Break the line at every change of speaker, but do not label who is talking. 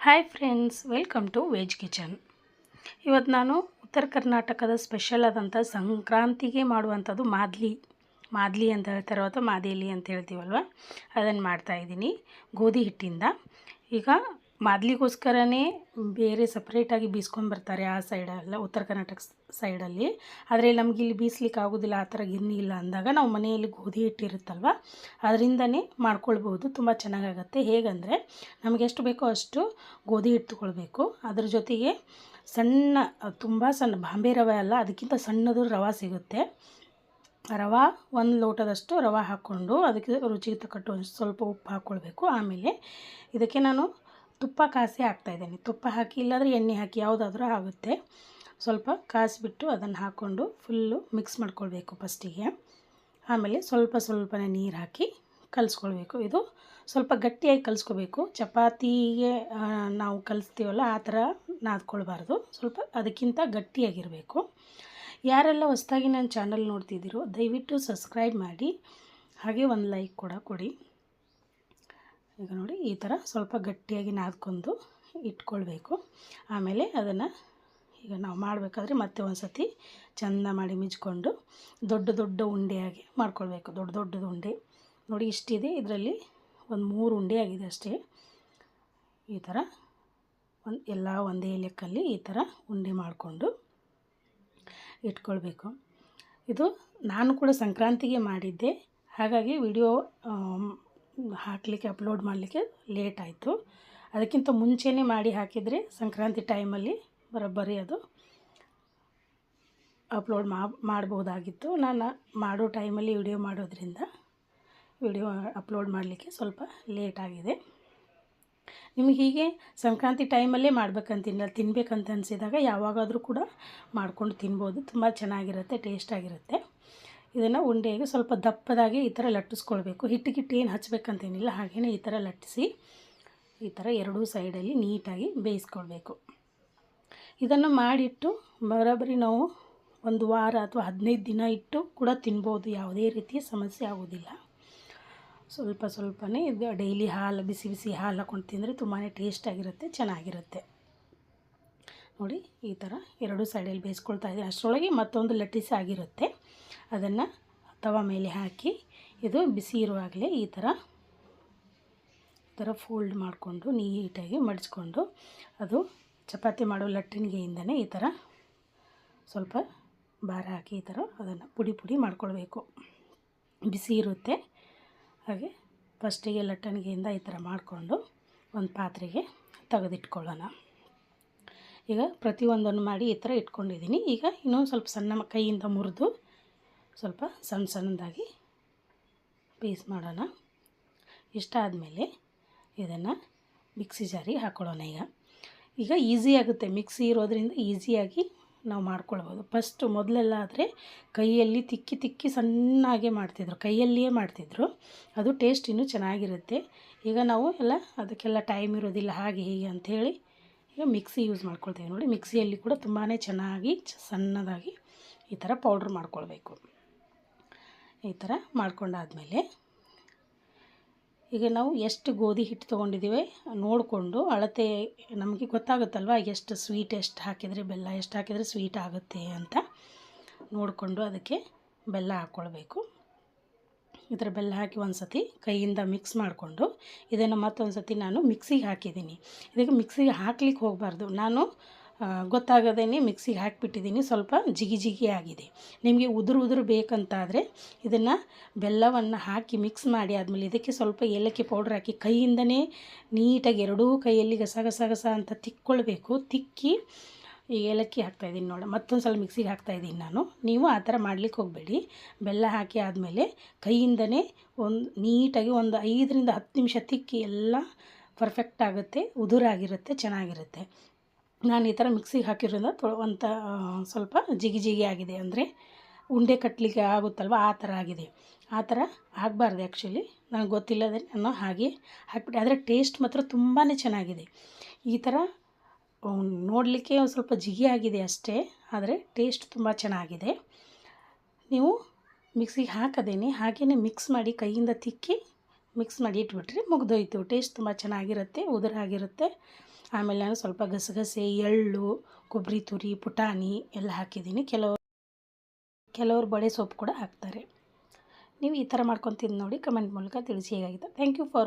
Hi friends welcome to veg kitchen ಇವತ್ತು ನಾನು ಉತ್ತರ ಕರ್ನಾಟಕದ ಸ್ಪೆಷಲ್ ಆದಂಥ ಸಂಕ್ರಾಂತಿಗೆ ಮಾಡುವಂಥದ್ದು ಮಾದ್ಲಿ. ಮಾದ್ಲಿ ಅಂತ ಹೇಳ್ತಾರೆ ಅಥವಾ ಮಾದೇಲಿ ಅಂತ ಹೇಳ್ತೀವಲ್ವ? ಅದನ್ನು ಮಾಡ್ತಾಯಿದ್ದೀನಿ ಗೋಧಿ ಹಿಟ್ಟಿಂದ. ಈಗ ಮಾದ್ಲಿಗೋಸ್ಕರನೇ ಬೇರೆ ಸಪ್ರೇಟಾಗಿ ಬೀಸ್ಕೊಂಬರ್ತಾರೆ ಆ ಸೈಡೆಲ್ಲ ಉತ್ತರ ಕರ್ನಾಟಕ ಸೈಡಲ್ಲಿ ಆದರೆ ನಮ್ಗೆ ಇಲ್ಲಿ ಬೀಸ್ಲಿಕ್ಕೆ ಆಗೋದಿಲ್ಲ, ಆ ಥರ ಗಿರ್ನಿ ಇಲ್ಲ ಅಂದಾಗ ನಾವು ಮನೆಯಲ್ಲಿ ಗೋಧಿ ಹಿಟ್ಟಿರುತ್ತಲ್ವ ಅದರಿಂದನೇ ಮಾಡ್ಕೊಳ್ಬೋದು, ತುಂಬ ಚೆನ್ನಾಗಾಗತ್ತೆ. ಹೇಗಂದರೆ ನಮಗೆ ಎಷ್ಟು ಬೇಕೋ ಅಷ್ಟು ಗೋಧಿ ಹಿಟ್ಟು ತೊಗೊಳ್ಬೇಕು. ಅದ್ರ ಜೊತೆಗೆ ಸಣ್ಣ, ತುಂಬ ಸಣ್ಣ, ಬಾಂಬೆ ರವೆ ಅಲ್ಲ, ಅದಕ್ಕಿಂತ ಸಣ್ಣದು ರವೆ ಸಿಗುತ್ತೆ. ರವೆ ಒಂದು ಲೋಟದಷ್ಟು ರವೆ ಹಾಕ್ಕೊಂಡು ಅದಕ್ಕೆ ರುಚಿಗೆ ತಕ್ಕಟ್ಟು ಒಂದು ಸ್ವಲ್ಪ ಉಪ್ಪು ಹಾಕ್ಕೊಳ್ಬೇಕು ಆಮೇಲೆ ಇದಕ್ಕೆ ನಾನು ತುಪ್ಪ ಕಾಸಿ ಹಾಕ್ತಾಯಿದ್ದೀನಿ ತುಪ್ಪ ಹಾಕಿ, ಇಲ್ಲಾಂದರೆ ಎಣ್ಣೆ ಹಾಕಿ ಯಾವುದಾದ್ರೂ ಆಗುತ್ತೆ. ಸ್ವಲ್ಪ ಕಾಸಿಬಿಟ್ಟು ಅದನ್ನು ಹಾಕ್ಕೊಂಡು ಫುಲ್ಲು ಮಿಕ್ಸ್ ಮಾಡ್ಕೊಳ್ಬೇಕು ಫಸ್ಟಿಗೆ. ಆಮೇಲೆ ಸ್ವಲ್ಪ ಸ್ವಲ್ಪನೇ ನೀರು ಹಾಕಿ ಕಲಿಸ್ಕೊಳ್ಬೇಕು. ಇದು ಸ್ವಲ್ಪ ಗಟ್ಟಿಯಾಗಿ ಕಲಿಸ್ಕೋಬೇಕು. ಚಪಾತಿಗೆ ನಾವು ಕಲಿಸ್ತೀವಲ್ಲ, ಆ ಥರ ನಾದ್ಕೊಳ್ಬಾರ್ದು. ಸ್ವಲ್ಪ ಅದಕ್ಕಿಂತ ಗಟ್ಟಿಯಾಗಿರಬೇಕು. ಯಾರೆಲ್ಲ ಹೊಸ್ದಾಗಿ ನನ್ನ ಚಾನಲ್ ನೋಡ್ತಿದ್ದೀರೋ, ದಯವಿಟ್ಟು ಸಬ್ಸ್ಕ್ರೈಬ್ ಮಾಡಿ. ಹಾಗೆ ಒಂದು ಲೈಕ್ ಕೂಡ ಕೊಡಿ. ಈಗ ನೋಡಿ ಈ ಥರ ಸ್ವಲ್ಪ ಗಟ್ಟಿಯಾಗಿ ನಾದ್ಕೊಂಡು ಇಟ್ಕೊಳ್ಬೇಕು. ಆಮೇಲೆ ಅದನ್ನು ಈಗ ನಾವು ಮಾಡಬೇಕಾದ್ರೆ ಮತ್ತೆ ಒಂದು ಸತಿ ಚೆಂದ ಮಾಡಿ ಮಿಜ್ಕೊಂಡು ದೊಡ್ಡ ದೊಡ್ಡ ಉಂಡೆಯಾಗಿ ಮಾಡ್ಕೊಳ್ಬೇಕು. ದೊಡ್ಡ ದೊಡ್ಡದು ಉಂಡೆ. ನೋಡಿ ಇಷ್ಟಿದೆ. ಇದರಲ್ಲಿ ಒಂದು ಮೂರು ಉಂಡೆ ಆಗಿದೆ ಅಷ್ಟೇ. ಈ ಥರ ಒಂದು ಎಲ್ಲ ಒಂದೇ ಲೆಕ್ಕಲ್ಲಿ ಈ ಥರ ಉಂಡೆ ಮಾಡಿಕೊಂಡು ಇಟ್ಕೊಳ್ಬೇಕು. ಇದು ನಾನು ಕೂಡ ಸಂಕ್ರಾಂತಿಗೆ ಮಾಡಿದ್ದೆ. ಹಾಗಾಗಿ ವಿಡಿಯೋ ಹಾಕಲಿಕ್ಕೆ ಅಪ್ಲೋಡ್ ಮಾಡಲಿಕ್ಕೆ ಲೇಟ್ ಆಯಿತು. ಅದಕ್ಕಿಂತ ಮುಂಚೆನೇ ಮಾಡಿ ಹಾಕಿದರೆ ಸಂಕ್ರಾಂತಿ ಟೈಮಲ್ಲಿ ಬರೋಬ್ಬರಿ ಅದು ಅಪ್ಲೋಡ್ ಮಾಡ್ಬೋದಾಗಿತ್ತು ನಾನು ಮಾಡೋ ಟೈಮಲ್ಲಿ ವಿಡಿಯೋ ಮಾಡೋದ್ರಿಂದ ವಿಡಿಯೋ ಅಪ್ಲೋಡ್ ಮಾಡಲಿಕ್ಕೆ ಸ್ವಲ್ಪ ಲೇಟ್ ಆಗಿದೆ. ನಿಮಗೆ ಹೀಗೆ ಸಂಕ್ರಾಂತಿ ಟೈಮಲ್ಲೇ ಮಾಡ್ಬೇಕಂತಿಲ್ಲ, ತಿನ್ಬೇಕಂತ ಅನಿಸಿದಾಗ ಯಾವಾಗಾದರೂ ಕೂಡ ಮಾಡ್ಕೊಂಡು ತಿನ್ಬೋದು. ತುಂಬ ಚೆನ್ನಾಗಿರುತ್ತೆ ಟೇಸ್ಟಾಗಿರುತ್ತೆ ಇದನ್ನು ಉಂಡೆಗೆ ಸ್ವಲ್ಪ ದಪ್ಪದಾಗಿ ಈ ಥರ ಲಟ್ಟಿಸ್ಕೊಳ್ಬೇಕು. ಹಿಟ್ಟು ಗಿಟ್ಟು ಏನು ಹಚ್ಚಬೇಕಂತೇನಿಲ್ಲ ಹಾಗೆಯೇ ಈ ಥರ ಲಟ್ಟಿಸಿ ಈ ಥರ ಎರಡೂ ಸೈಡಲ್ಲಿ ನೀಟಾಗಿ ಬೇಯಿಸ್ಕೊಳ್ಬೇಕು. ಇದನ್ನು ಮಾಡಿಟ್ಟು ಬರೋಬ್ಬರಿ ನಾವು ಒಂದು ವಾರ ಅಥವಾ ಹದಿನೈದು ದಿನ ಇಟ್ಟು ಕೂಡ ತಿನ್ಬೋದು, ಯಾವುದೇ ರೀತಿಯ ಸಮಸ್ಯೆ ಆಗೋದಿಲ್ಲ. ಸ್ವಲ್ಪ ಸ್ವಲ್ಪನೇ ಇದು ಡೈಲಿ ಹಾಲು, ಬಿಸಿ ಬಿಸಿ ಹಾಲು ಹಾಕೊಂಡು ತಿಂದರೆ ತುಂಬಾ ಟೇಸ್ಟಾಗಿರುತ್ತೆ ಚೆನ್ನಾಗಿರುತ್ತೆ. ನೋಡಿ, ಈ ಥರ ಎರಡು ಸೈಡಲ್ಲಿ ಬೇಯಿಸ್ಕೊಳ್ತಾ ಇದ್ದೀನಿ. ಅಷ್ಟರೊಳಗೆ ಮತ್ತೊಂದು ಲಟ್ಟಿಸಿ ಆಗಿರುತ್ತೆ. ಅದನ್ನು ತವ ಮೇಲೆ ಹಾಕಿ, ಇದು ಬಿಸಿ ಇರುವಾಗಲೇ ಈ ಥರ ಈ ಥರ ಫೋಲ್ಡ್ ಮಾಡಿಕೊಂಡು ನೀಟಾಗಿ ಮಡಿಸ್ಕೊಂಡು, ಅದು ಚಪಾತಿ ಮಾಡೋ ಲಟ್ಟಿಣಿಗೆಯಿಂದನೇ ಈ ಥರ ಸ್ವಲ್ಪ ಭಾರ ಹಾಕಿ ಈ ಥರ ಅದನ್ನು ಪುಡಿ ಪುಡಿ ಮಾಡ್ಕೊಳ್ಬೇಕು. ಬಿಸಿ ಇರುತ್ತೆ. ಹಾಗೆ ಫಸ್ಟಿಗೆ ಲಟ್ಟಣಿಗೆಯಿಂದ ಈ ಥರ ಮಾಡಿಕೊಂಡು ಒಂದು ಪಾತ್ರೆಗೆ ತೆಗೆದಿಟ್ಕೊಳ್ಳೋಣ. ಈಗ ಪ್ರತಿಯೊಂದನ್ನು ಮಾಡಿ ಈ ಥರ ಇಟ್ಕೊಂಡಿದ್ದೀನಿ. ಈಗ ಇನ್ನೊಂದು ಸ್ವಲ್ಪ ಸಣ್ಣ ಕೈಯಿಂದ ಮುರಿದು ಸ್ವಲ್ಪ ಸಣ್ಣ ಸಣ್ಣದಾಗಿ ಪೀಸ್ ಮಾಡೋಣ. ಇಷ್ಟ ಆದಮೇಲೆ ಇದನ್ನು ಮಿಕ್ಸಿ ಜಾರಿ ಹಾಕ್ಕೊಳ್ಳೋಣ ಈಗ. ಈಗ ಈಸಿ ಆಗುತ್ತೆ. ಮಿಕ್ಸಿ ಇರೋದ್ರಿಂದ ಈಸಿಯಾಗಿ ನಾವು ಮಾಡ್ಕೊಳ್ಬೋದು. ಫಸ್ಟು ಮೊದಲೆಲ್ಲ ಆದರೆ ಕೈಯಲ್ಲಿ ತಿಕ್ಕಿ ತಿಕ್ಕಿ ಸಣ್ಣಾಗೆ ಮಾಡ್ತಿದ್ರು. ಕೈಯಲ್ಲಿಯೇ ಮಾಡ್ತಿದ್ರು. ಅದು ಟೇಸ್ಟ್ ಇನ್ನೂ ಚೆನ್ನಾಗಿರುತ್ತೆ. ಈಗ ನಾವು ಎಲ್ಲ ಅದಕ್ಕೆಲ್ಲ ಟೈಮ್ ಇರೋದಿಲ್ಲ, ಹಾಗೆ ಹೀಗೆ ಅಂಥೇಳಿ ಈಗ ಮಿಕ್ಸಿ ಯೂಸ್ ಮಾಡ್ಕೊಳ್ತೀವಿ ನೋಡಿ. ಮಿಕ್ಸಿಯಲ್ಲಿ ಕೂಡ ತುಂಬಾ ಚೆನ್ನಾಗಿ ಸಣ್ಣದಾಗಿ ಈ ಥರ ಪೌಡ್ರ್ ಮಾಡ್ಕೊಳ್ಬೇಕು. ಈ ಥರ ಮಾಡ್ಕೊಂಡಾದಮೇಲೆ ಈಗ ನಾವು ಎಷ್ಟು ಗೋಧಿ ಹಿಟ್ಟು ತೊಗೊಂಡಿದ್ದೀವಿ ನೋಡಿಕೊಂಡು ಅಳತೆ ನಮಗೆ ಗೊತ್ತಾಗುತ್ತಲ್ವ ಎಷ್ಟು ಸ್ವೀಟ್ ಎಷ್ಟು ಹಾಕಿದರೆ ಬೆಲ್ಲ ಎಷ್ಟು ಹಾಕಿದರೆ ಸ್ವೀಟ್ ಆಗುತ್ತೆ ಅಂತ ನೋಡಿಕೊಂಡು ಅದಕ್ಕೆ ಬೆಲ್ಲ ಹಾಕ್ಕೊಳ್ಬೇಕು. ಈ ಥರ ಬೆಲ್ಲ ಹಾಕಿ ಒಂದು ಸತಿ ಕೈಯಿಂದ ಮಿಕ್ಸ್ ಮಾಡಿಕೊಂಡು ಇದನ್ನು ಮತ್ತೊಂದು ಸತಿ ನಾನು ಮಿಕ್ಸಿಗೆ ಹಾಕಿದ್ದೀನಿ. ಇದಕ್ಕೆ ಮಿಕ್ಸಿಗೆ ಹಾಕ್ಲಿಕ್ಕೆ ಹೋಗಬಾರ್ದು. ನಾನು ಗೊತ್ತಾಗದೇ ಮಿಕ್ಸಿಗೆ ಹಾಕಿಬಿಟ್ಟಿದ್ದೀನಿ. ಸ್ವಲ್ಪ ಜಿಗಿ ಜಿಗಿ ಆಗಿದೆ. ನಿಮಗೆ ಉದುರು ಉದುರು ಬೇಕಂತಾದರೆ ಇದನ್ನು ಬೆಲ್ಲವನ್ನು ಹಾಕಿ ಮಿಕ್ಸ್ ಮಾಡಿ ಆದಮೇಲೆ ಇದಕ್ಕೆ ಸ್ವಲ್ಪ ಏಲಕ್ಕಿ ಪೌಡ್ರ್ ಹಾಕಿ ಕೈಯಿಂದನೇ ನೀಟಾಗಿ ಎರಡೂ ಕೈಯಲ್ಲಿ ಗಸ ಗಸ ಅಂತ ತಿಕ್ಕೊಳ್ಬೇಕು. ತಿಕ್ಕಿ ಈ ಏಲಕ್ಕಿ ಹಾಕ್ತಾಯಿದ್ದೀನಿ ನೋಡಿ. ಮತ್ತೊಂದು ಸಲ ಮಿಕ್ಸಿಗೆ ಹಾಕ್ತಾಯಿದ್ದೀನಿ ನಾನು. ನೀವು ಆ ಥರ ಮಾಡ್ಲಿಕ್ಕೆ ಹೋಗಬೇಡಿ. ಬೆಲ್ಲ ಹಾಕಿ ಆದಮೇಲೆ ಕೈಯಿಂದನೇ ಒಂದು ನೀಟಾಗಿ ಒಂದು ಐದರಿಂದ ಹತ್ತು ನಿಮಿಷ ತಿಕ್ಕಿ ಎಲ್ಲ ಪರ್ಫೆಕ್ಟ್ ಆಗುತ್ತೆ, ಉದುರಾಗಿರುತ್ತೆ, ಚೆನ್ನಾಗಿರುತ್ತೆ. ನಾನು ಈ ಥರ ಮಿಕ್ಸಿಗೆ ಹಾಕಿರೋದ್ರಿಂದ ತೊ ಒಂಥ ಸ್ವಲ್ಪ ಜಿಗಿ ಜಿಗಿ ಆಗಿದೆ ಅಂದರೆ ಉಂಡೆ ಕಟ್ಟಲಿಕ್ಕೆ ಆಗುತ್ತಲ್ವ? ಆ ಥರ ಆಗಿದೆ. ಆ ಥರ ಆಗಬಾರ್ದು ಆ್ಯಕ್ಚುಲಿ ನನಗೆ ಗೊತ್ತಿಲ್ಲದೆ ನಾನು ಹಾಗೆ ಹಾಕ್ಬಿಟ್ಟೆ. ಆದರೆ ಟೇಸ್ಟ್ ಮಾತ್ರ ತುಂಬಾ ಚೆನ್ನಾಗಿದೆ. ಈ ಥರ ನೋಡಲಿಕ್ಕೆ ಒಂದು ಸ್ವಲ್ಪ ಜಿಗಿ ಆಗಿದೆ ಅಷ್ಟೇ. ಆದರೆ ಟೇಸ್ಟ್ ತುಂಬ ಚೆನ್ನಾಗಿದೆ. ನೀವು ಮಿಕ್ಸಿಗೆ ಹಾಕದೇನೆ ಹಾಗೇ ಮಿಕ್ಸ್ ಮಾಡಿ ಕೈಯಿಂದ ತಿಕ್ಕಿ ಮಿಕ್ಸ್ ಮಾಡಿ ಇಟ್ಬಿಟ್ರೆ ಮುಗ್ದೋಯ್ತು. ಟೇಸ್ಟ್ ತುಂಬ ಚೆನ್ನಾಗಿರುತ್ತೆ, ಉದುರಾಗಿರುತ್ತೆ. ಆಮೇಲೆ ನಾನು ಸ್ವಲ್ಪ ಗಸಗಸೆ, ಎಳ್ಳು, ಕೊಬ್ಬರಿ ತುರಿ, ಪುಟಾಣಿ ಎಲ್ಲ ಹಾಕಿದ್ದೀನಿ. ಕೆಲವರು ಕೆಲವರು ಬಡೆ ಸೊಪ್ಪು ಕೂಡ ಹಾಕ್ತಾರೆ. ನೀವು ಈ ಥರ ಮಾಡ್ಕೊತೀನಿ ನೋಡಿ ಕಮೆಂಟ್ ಮೂಲಕ ತಿಳಿಸಿ ಹೇಗಾಗಿದೆ. Thank you for